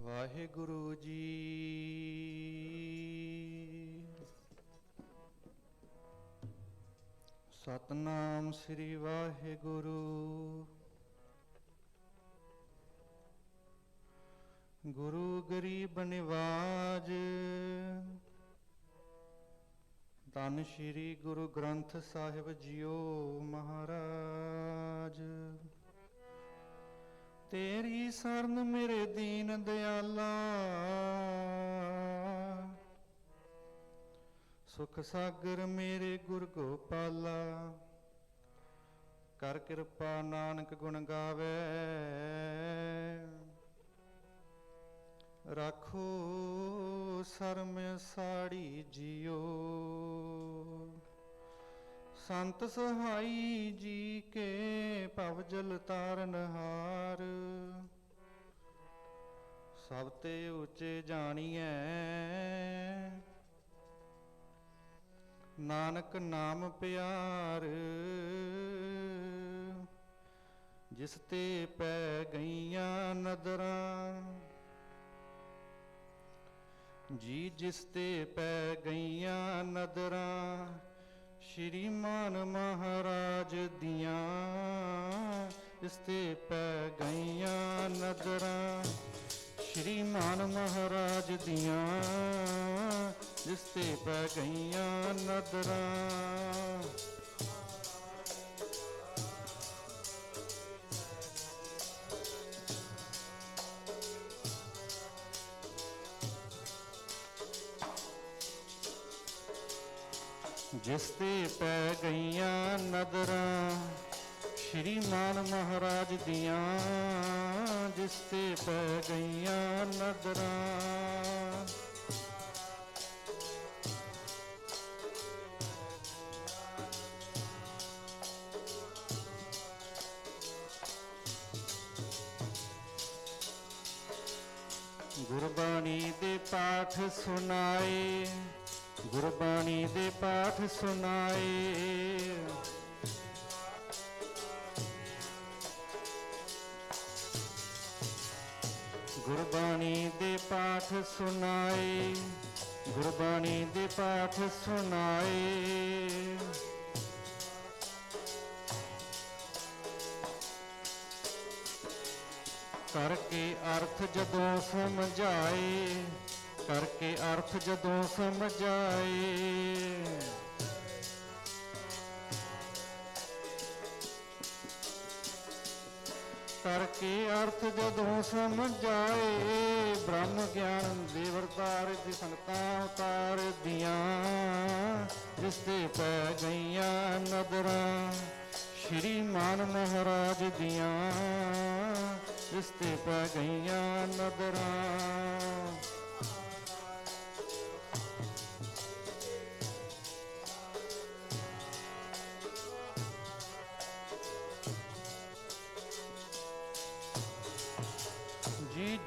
ਵਾਹਿਗੁਰੂ ਜੀ। ਸਤਨਾਮ ਸ੍ਰੀ ਵਾਹਿਗੁਰੂ। ਗੁਰੂ ਗਰੀਬ ਨਿਵਾਜ। ਧੰਨ ਸ਼੍ਰੀ ਗੁਰੂ ਗ੍ਰੰਥ ਸਾਹਿਬ ਜੀਓ ਮਹਾਰਾਜ। ਤੇਰੀ ਸ਼ਰਨ ਮੇਰੇ ਦੀਨ ਦਿਆਲਾ। ਸੁਖ ਸਾਗਰ ਮੇਰੇ ਗੁਰ ਗੋਪਾਲਾ। ਕਰ ਕਿਰਪਾ ਨਾਨਕ ਗੁਣ ਗਾਵੇ। ਰੱਖੋ ਸਰਮ ਸਾੜੀ ਜਿਓ ਸੰਤ ਸਹਾਈ ਜੀ ਕੇ ਭਵ ਜਲ ਤਾਰਨ ਹਾਰ। ਸਭ ਤੇ ਉੱਚੇ ਜਾਣੀਐ। ਨਾਨਕ ਨਾਮ ਪਿਆਰ, ਜਿਸ ਤੇ ਪੈ ਗਈਆਂ ਨਦਰਾਂ। ਜੀ ਜਿਸ ਤੇ ਪੈ ਗਈਆਂ ਨਦਰਾਂ ਸ਼੍ਰੀਮਾਨ ਮਹਾਰਾਜ ਦੀਆਂ ਇਸ ਤੇ ਪੈ ਗਈਆਂ ਨਦਰਾਂ ਸ਼੍ਰੀਮਾਨ ਮਹਾਰਾਜ ਦੀਆਂ ਜਿਸ ਤੇ ਪੈ ਗਈਆਂ ਨਦਰਾਂ ਜਿਸ ਤੇ ਪੈ ਗਈਆਂ ਨਦਰਾਂ ਸ਼੍ਰੀਮਾਨ ਮਹਾਰਾਜ ਦੀਆਂ ਜਿਸ ਤੇ ਪੈ ਗਈਆਂ ਨਦਰਾਂ ਗੁਰਬਾਣੀ ਦੇ ਪਾਠ ਸੁਣਾਏ ਗੁਰਬਾਣੀ ਦੇ ਪਾਠ ਸੁਣਾਏ। ਗੁਰਬਾਣੀ ਦੇ ਪਾਠ ਸੁਣਾਏ। ਗੁਰਬਾਣੀ ਦੇ ਪਾਠ ਸੁਣਾਏ। ਕਰਕੇ ਅਰਥ ਜਦੋਂ ਸਮਝਾਏ ਕਰਕੇ ਅਰਥ ਜਦੋਂ ਸਮਝਾਏ। ਕਰਕੇ ਅਰਥ ਜਦੋਂ ਸਮਝਾਏ, ਬ੍ਰਹਮ ਗਿਆਨ ਦੇ ਵਰਤਾਰ ਦੀ ਸੰਗਤਾਂ ਉਤਾਰ ਦੀਆਂ, ਜਿਸ ਤੇ ਪੈ ਗਈਆਂ ਨਦਰਾਂ, ਸ਼੍ਰੀ ਮਾਨ ਮਹਾਰਾਜ ਦੀਆਂ, ਜਿਸ ਤੇ ਪੈ ਗਈਆਂ ਨਦਰਾਂ।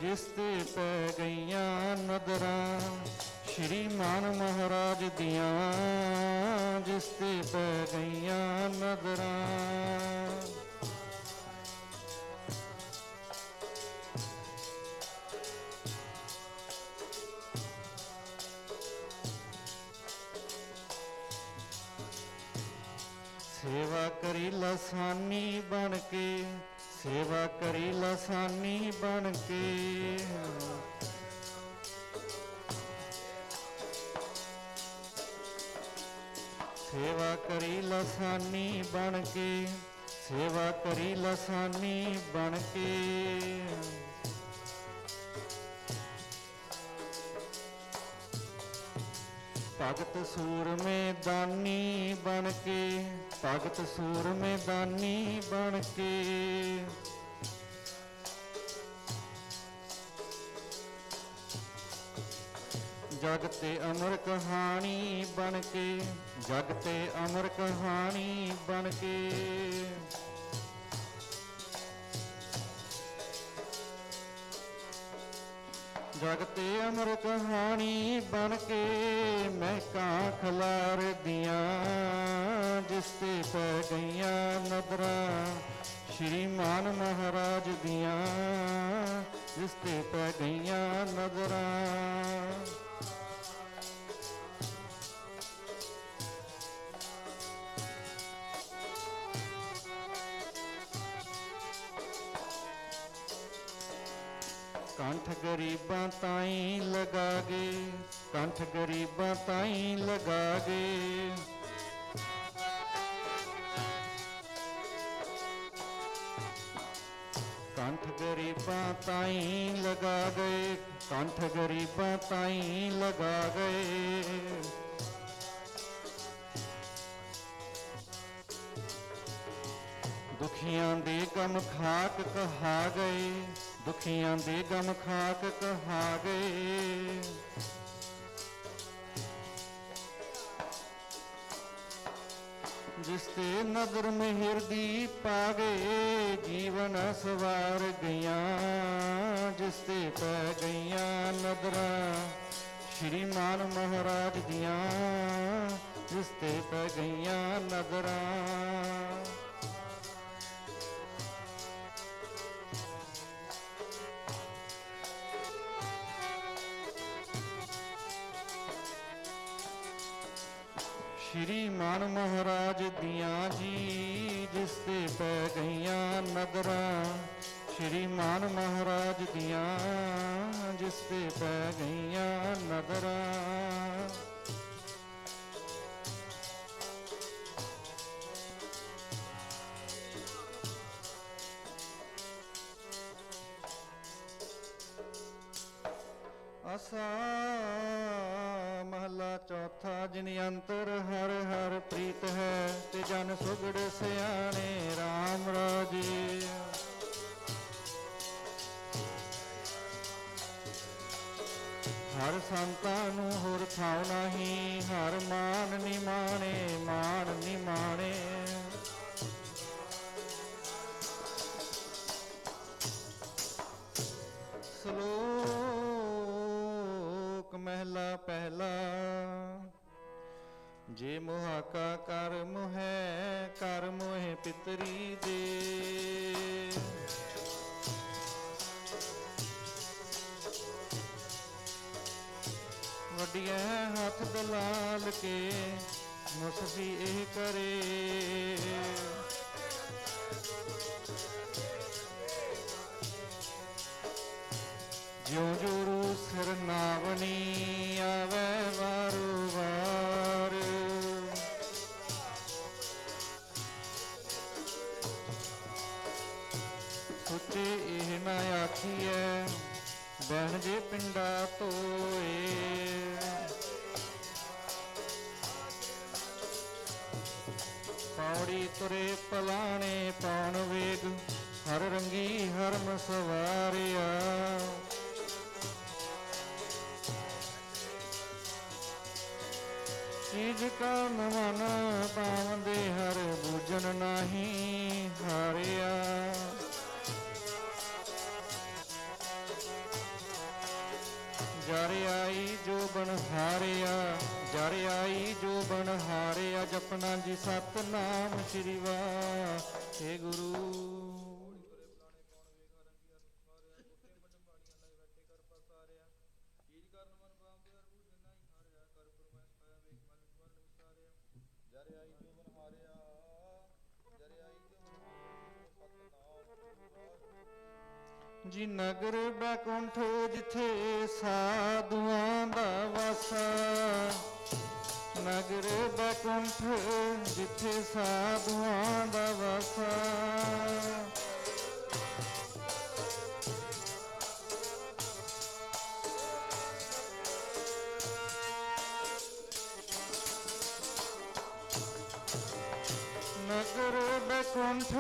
ਜਿਸ ਤੇ ਪੈ ਗਈਆਂ ਨਦਰਾਂ, ਸ਼੍ਰੀ ਮਾਨ ਮਹਾਰਾਜ ਦੀਆਂ, ਜਿਸ ਤੇ ਪੈ ਗਈਆਂ ਨਦਰਾਂ। ਸੇਵਾ ਕਰੀ ਲਸਾਨੀ ਬਣ ਕੇ ਸੇਵਾ ਕਰੀ ਲਸਾਨੀ ਬਣ ਕੇ। ਸੇਵਾ ਕਰੀ ਲਸਾਨੀ ਬਣ ਕੇ। ਸੇਵਾ ਕਰੀ ਲਸਾਨੀ ਬਣ ਕੇ। ਭਗਤ ਸੂਰਮੇ ਦਾਨੀ ਬਣ ਕੇ। ਭਗਤ ਸੂਰਮੇ ਦਾਨੀ ਬਣ ਕੇ। ਜਗ ਤੇ ਅਮਰ ਕਹਾਣੀ ਬਣ ਕੇ, ਜਗ ਤੇ ਅਮਰ ਕਹਾਣੀ ਬਣ ਕੇ। ਜਗ ਅਮਰ ਕਹਾਣੀ ਬਣ ਕੇ ਮੈਂ ਕਾਂ ਖਲਾਰ ਦੀਆਂ, ਜਿਸ ਤੇ ਪੈ ਗਈਆਂ ਨਦਰਾਂ, ਸ਼੍ਰੀ ਮਾਨ ਮਹਾਰਾਜ ਦੀਆਂ, ਜਿਸ ਤੇ ਪੈ ਗਈਆਂ ਨਜ਼ਰਾਂ ਕੰਠ ਗਰੀਬਾਂ ਤਾਈਂ ਲਗਾ ਗੇ ਕੰਠ ਗਰੀਬਾਂ ਤਾਈਂ ਲਗਾ ਗੇ ਕੰਠ ਗਰੀਬਾਂ ਤਾਈਂ ਲਗਾ ਗਏ ਕੰਠ ਗਰੀਬਾਂ ਤਾਈਂ ਲਗਾ ਗਏ ਦੁਖੀਆਂ ਦੇ ਗਮ ਖਾਕ ਕਹਾ ਗਏ ਦੁਖੀਆਂ ਦੇ ਗਮ ਖਾਕ ਕਹਾ ਗਏ ਜਿਸ ਤੇ ਨਦਰ ਮਿਹਰ ਦੀ ਪਾਗੇ ਜੀਵਨ ਸਵਾਰ ਗਈਆਂ। ਜਿਸ ਤੇ ਪੈ ਗਈਆਂ ਨਦਰਾਂ ਸ਼੍ਰੀਮਾਨ ਮਹਾਰਾਜ ਦੀਆਂ। ਜਿਸ ਤੇ ਪੈ ਗਈਆਂ ਨਦਰਾਂ। ਸ਼੍ਰੀ ਮਾਨ ਮਹਾਰਾਜ ਦੀਆਂ ਜੀ, ਜਿਸ ਤੇ ਪੈ ਗਈਆਂ ਨਦਰਾਂ ਸ਼੍ਰੀ ਮਾਨ ਮਹਾਰਾਜ ਦੀਆਂ, ਜਿਸ ਤੇ ਪੈ ਗਈਆਂ ਨਦਰਾਂ ਅਸਾ ਮਹਲਾ ਚੌਥਾ, ਜਿਨ ਅੰਤਰ ਹਰ ਹਰ ਪ੍ਰੀਤ ਹੈ, ਤੇ ਜਨ ਸੁਗੜ ਸਿਆਣੇ RAM ਰਾਜੇ। ਹਰ ਸੰਤਾਂ ਨੂੰ ਹੋਰ ਥਾਉ ਨਹੀਂ, ਹਰ ਮਾਨ ਨਿਮਾਣੇ ਮਾਨ ਨਿਮਾਣੇ ਸ਼ਲੋਕ ਮਹਿਲਾ ਪਹਿਲਾ। ਜੇ ਮੁਹਾਕਾ ਕਰਮ ਹੈ ਕਰਮ ਹੈ ਪਿਤਰੀ ਦੇ। ਵੱਡਿਆ ਹੱਥ ਦਲਾਲ ਕੇ ਮੁਸਫੀ ਇਹ ਕਰੇ। ਜਿਉ ਜੋ ਰੂ ਸਿਰ ਨਾਵਣੀ ਪੌੜੀ ਤੁਰੇ ਪਲਾਣੇ ਪਾਉਣ ਵੇਗ, ਹਰ ਰੰਗੀ ਹਰਮ ਸਵਾਰਿਆ। ਚੀਜ ਕਰਨ ਮਨ ਪਾਵੰਦੇ ਹਰ ਬੂਜਨ ਨਹੀਂ ਹਾਰਿਆ। ਜਰ ਆਈ ਜੋ ਬਨ ਹਾਰਿਆ। ਜਰ ਆਈ ਜੋ ਬਨ ਹਾਰਿਆ ਜਪਨਾ ਜੀ ਸਤਨਾਮ ਸ੍ਰੀ ਵਾਹਿ ਗੁਰੂ। ਜੀ ਨਗਰ ਬੈਕੁੰਠ ਜਿੱਥੇ ਸਾਧੂਆਂ ਦਾ ਵਾਸਾ। ਨਗਰ ਬੈਕੁੰਠ ਜਿੱਥੇ ਸਾਧੂਆਂ ਦਾ ਵਾਸਾ। ਨਗਰ ਬੈਕੁੰਠ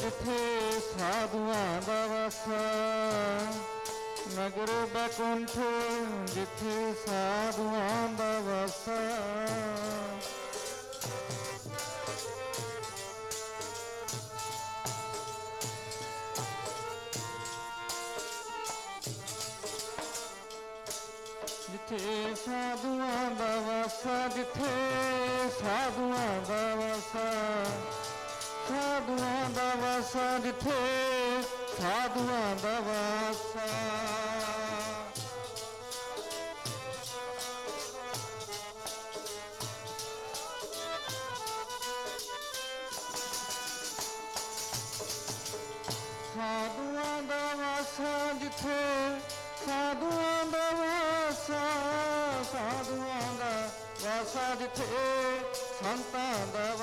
ਜਿੱਥੇ ਸਾਧੂਆਂ ਦਾ ਵਾਸਾ ਨਗਰ ਬੈਕੁੰਠ ਜਿੱਥੇ ਸਾਧੂਆਂ ਦਾ ਵਾਸਾ ਜਿੱਥੇ ਸਾਧੂਆਂ ਦਾ ਵਾਸਾ, ਜਿੱਥੇ ਸਾਧੂਆਂ ਦਾ ਵਾਸਾ ਵਾਸਾ ਜਿੱਥੇ ਸਾਧੂਆਂ ਦਾ ਵਾਸਾ। ਸਾਧੂਆਂ ਦਾ ਵਾਸਾ ਜਿੱਥੇ ਸਾਧੂਆਂ ਦਾ ਵਾਸਾ। ਸਾਧੂਆਂ ਦਾ ਵਾਸਾ ਜਿੱਥੇ ਸੰਤਾਂ ਦਾ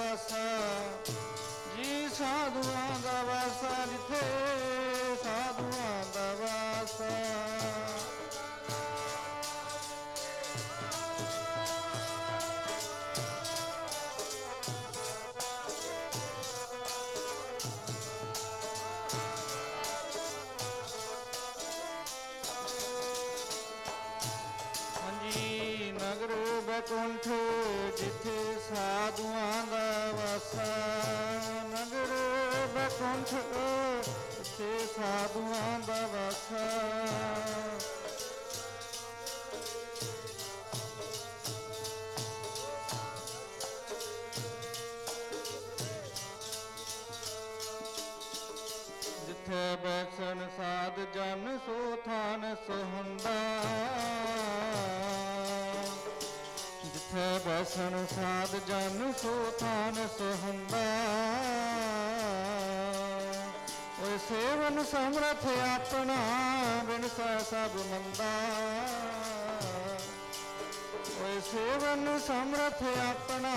ਬੈਕੁੰਠ ਜਿੱਥੇ ਸਾਧੂਆਂ ਦਾ ਵਾਸਾ ਨਗਰ ਬੈਕੁੰਠ ਜਿੱਥੇ ਸਾਧੂਆਂ ਦਾ ਵਾਸਾ। ਜਿੱਥੇ ਬੈਸਣ ਸਾਧ ਜਨ ਸੋ ਥਾਨ ਸੁਹੰਦਾ। ਜਿੱਥੇ ਬੈਸਣ ਸਾਧ ਜਨ ਸੋ ਥਾਨ ਸੁਹੰਦਾ। ਓਏ ਸੇਵਨ ਸਮਰਥ ਆਪਣਾ, ਬਿਨ ਸਹਿ ਸਭ ਮੰਦਾ। ਓਏ ਸੇਵਨ ਸਮਰਥ ਆਪਣਾ,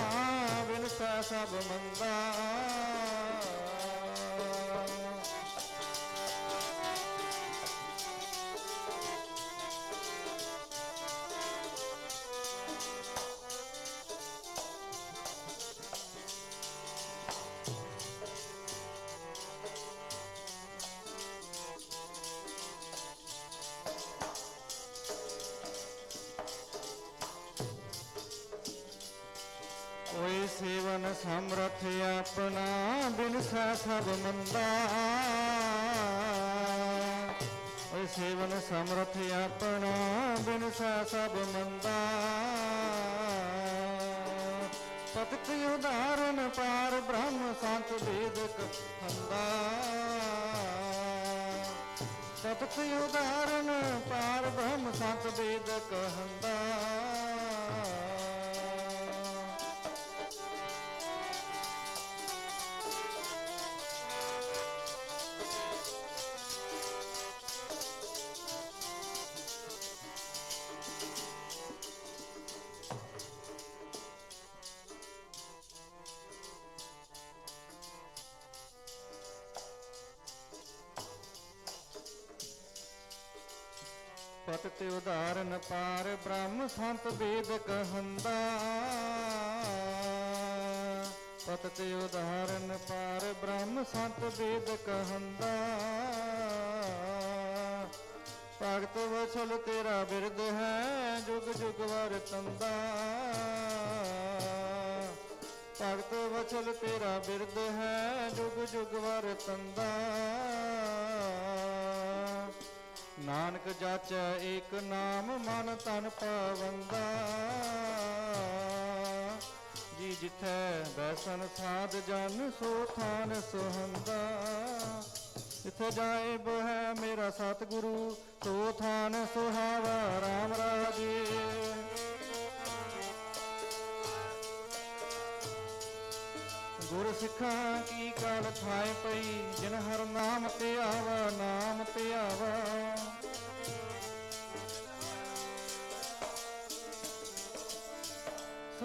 ਬਿਨ ਸਹਿ ਸਭ ਮੰਦਾ। ਸਭ ਮੰਦਾ ਓਏ ਸੇਵਨ ਸਮਰਥ ਆਪਣਾ, ਬਿਨ ਸਹਿ ਸਭ ਮੰਦਾ। ਪਤਿਤ ਉਦਾਹਰਨ ਪਾਰ, ਬ੍ਰਹਮ ਸੰਤ ਵੇਦਕ ਹੰਦਾ। ਸਤਿ ਉਦਾਹਰਨ ਪਾਰ, ਬ੍ਰਹਮ ਸੰਤ ਵੇਦਕ ਹੰਦਾ। ਪਤ ਤੇ ਉਦਾਹਰਨ ਪਾਰ, ਬ੍ਰਹਮ ਸੰਤ ਵੇਦ ਕਹੰਦਾ। ਪਤ ਤੇ ਉਦਾਹਰਨ ਪਾਰ, ਬ੍ਰਹਮ ਸੰਤ ਵੇਦ ਕਹੰਦਾ। ਭਗਤ ਵਛਲ ਤੇਰਾ ਬਿਰਦ ਹੈ, ਜੁਗ ਜੁਗ ਵਰਤੰਦਾ ਭਗਤ ਵਛਲ ਤੇਰਾ ਬਿਰਦ ਹੈ, ਜੁਗ ਜੁਗ ਵਰਤੰਦਾ ਨਾਨਕ ਜਾਚੈ ਏਕ ਨਾਮ ਮਨ ਤਨ ਪਾਵੰਦਾ ਜੀ ਜਿਥੈ ਬੈਸਨ ਸਾਧ ਜਨ, ਸੋ ਥਾਨ ਸੁਹੰਦਾ ਜਿਥੇ ਜਾਏ ਬੋਹਿ ਮੇਰਾ ਸਤਿਗੁਰੂ, ਸੋ ਥਾਨ ਸੁਹਾਵਾ RAM ਰਾਜੇ। ਗੁਰ ਸਿੱਖਾਂ ਕੀ ਕਾਲ ਥਾਏ ਪਈ, ਜਿਨ ਹਰ ਨਾਮ ਤੇ ਆਵਾ, ਨਾਮ ਤੇ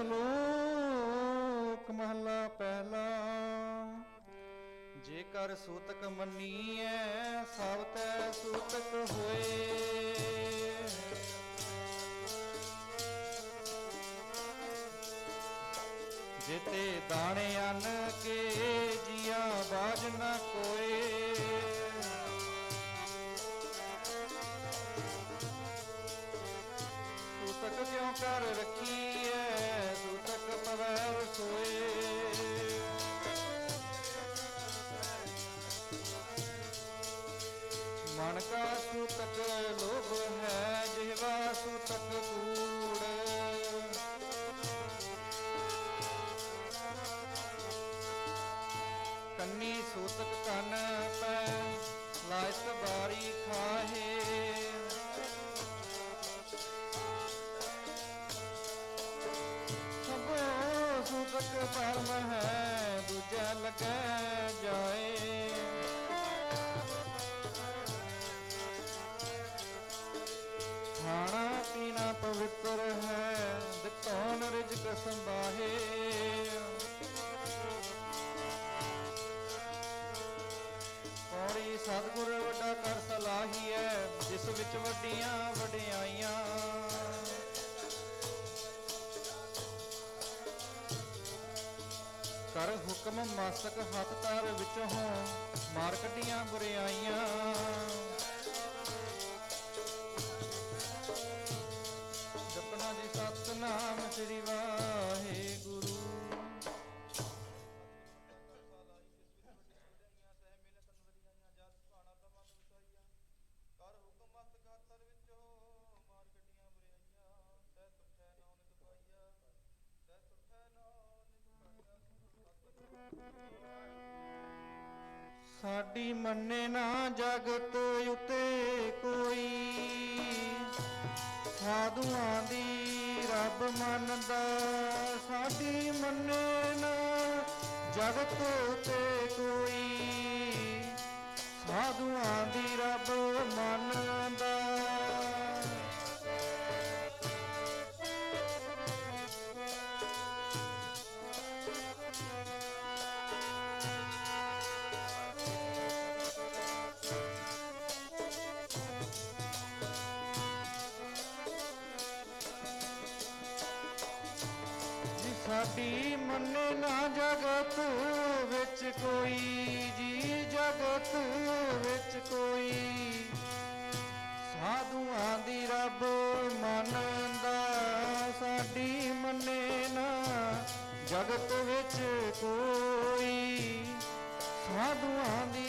ਸ਼ਲੋਕ ਮਹਲਾ ਪਹਿਲਾ। ਜੇਕਰ ਸੂਤਕ ਮੰਨੀਐ ਸਭ ਤੈ ਸੂਤਕ ਹੋਏ। ਜਿਤੇ ਦਾਣੇ ਅੰਨ ਕੇ ਉਤਕ ਕਨ ਕਰ ਹੁਕਮ ਮਾਸਕ ਹੱਥ ਤਾਰ ਵਿੱਚੋਂ ਮਾਰ ਕੱਢੀਆਂ ਬੁਰਾਈਆਂ ਜਪਨਾ ਜੀ ਸਤਨਾਮ ਸ੍ਰੀ ਜਗਤ ਉਤੇ ਕੋਈ। ਸਾਧੂਆਂ ਦੀ ਰੱਬ ਮੰਨਦਾ, ਸਾਡੀ ਮੰਨੇ ਨਾ, ਜਗਤ ਉਤੇ ਕੋਈ। ਸਾਧੂਆਂ ਦੀ ਰੱਬ ਮੰਨ ਕੋਈ ਜੀ ਜਗਤ ਵਿੱਚ ਕੋਈ। ਸਾਧੂਆਂ ਦੀ ਰੱਬ ਮੰਨਦਾ, ਸਾਡੀ ਮੰਨੇ ਨਾ। ਜਗਤ ਵਿੱਚ ਕੋਈ। ਸਾਧੂਆਂ ਦੀ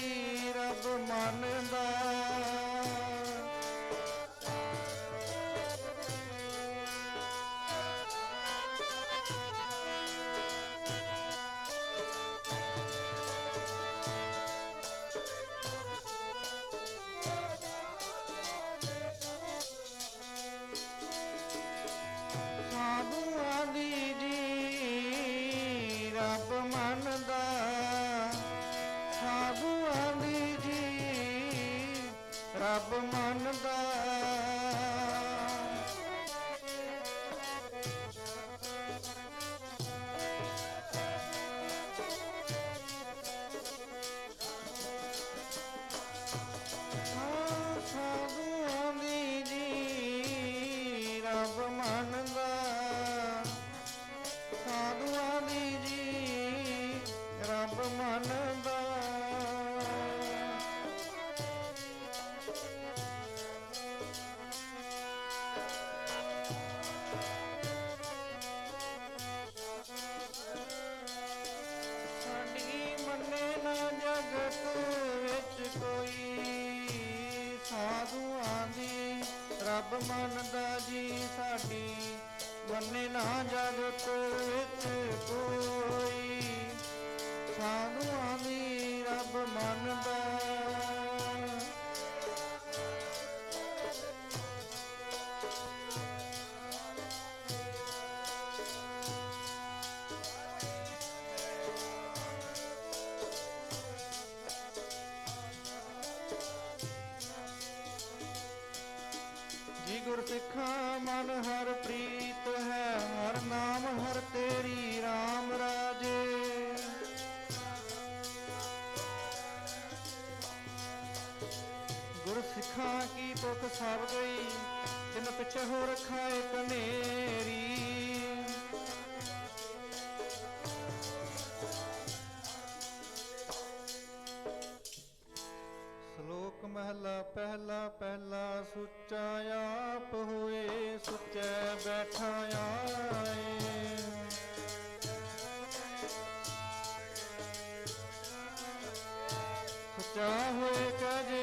ਰੱਬ ਮੰਨਦਾ ਸਾਧੂਆਂ ਦੀ ਜੀ ਰੱਬ ਮੰਨਦਾ ਹਾਂ, ਜੀ ਗੁਰ ਸਿੱਖਾਂ, ਮਨ ਹਰ ਪ੍ਰੀਤ ਹੈ, ਹਰ ਨਾਮ, ਹਰ ਤੇਰੀ RAM ਰਾਜੇ। ਗੁਰ ਸਿੱਖਾਂ ਕੀ ਪੁੱਖ ਸਭ ਗਈ, ਤਿਨ ਪਿਛੇ ਹੋ ਰਖਾ ਏਕ ਮਹਲਾ ਪਹਿਲਾ ਪਹਿਲਾ ਸੁੱਚਾ ਆਪ ਹੋਏ ਸੁੱਚੇ ਬੈਠਾ ਆਏ। ਸੁੱਚਾ ਹੋਏ ਕਜੇ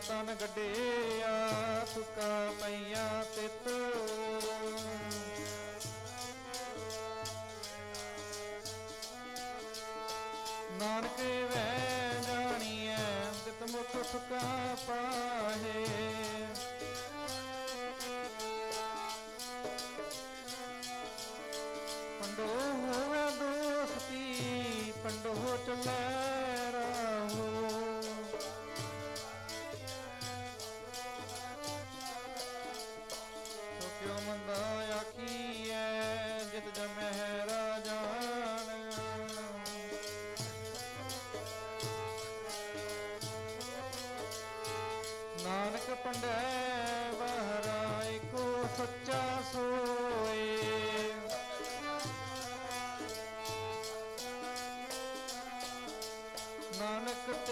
ਤਨ ਗੱਡਿਆ ਤੁਕਾ ਪਈਆ ਤਿਤ ਨਾਨਕੇ ਵੈ ਜਾਣੀਐ ਤਿਤ ਮੁਖ ਸੁਕਾ ਪਾ ਨਾਨਕ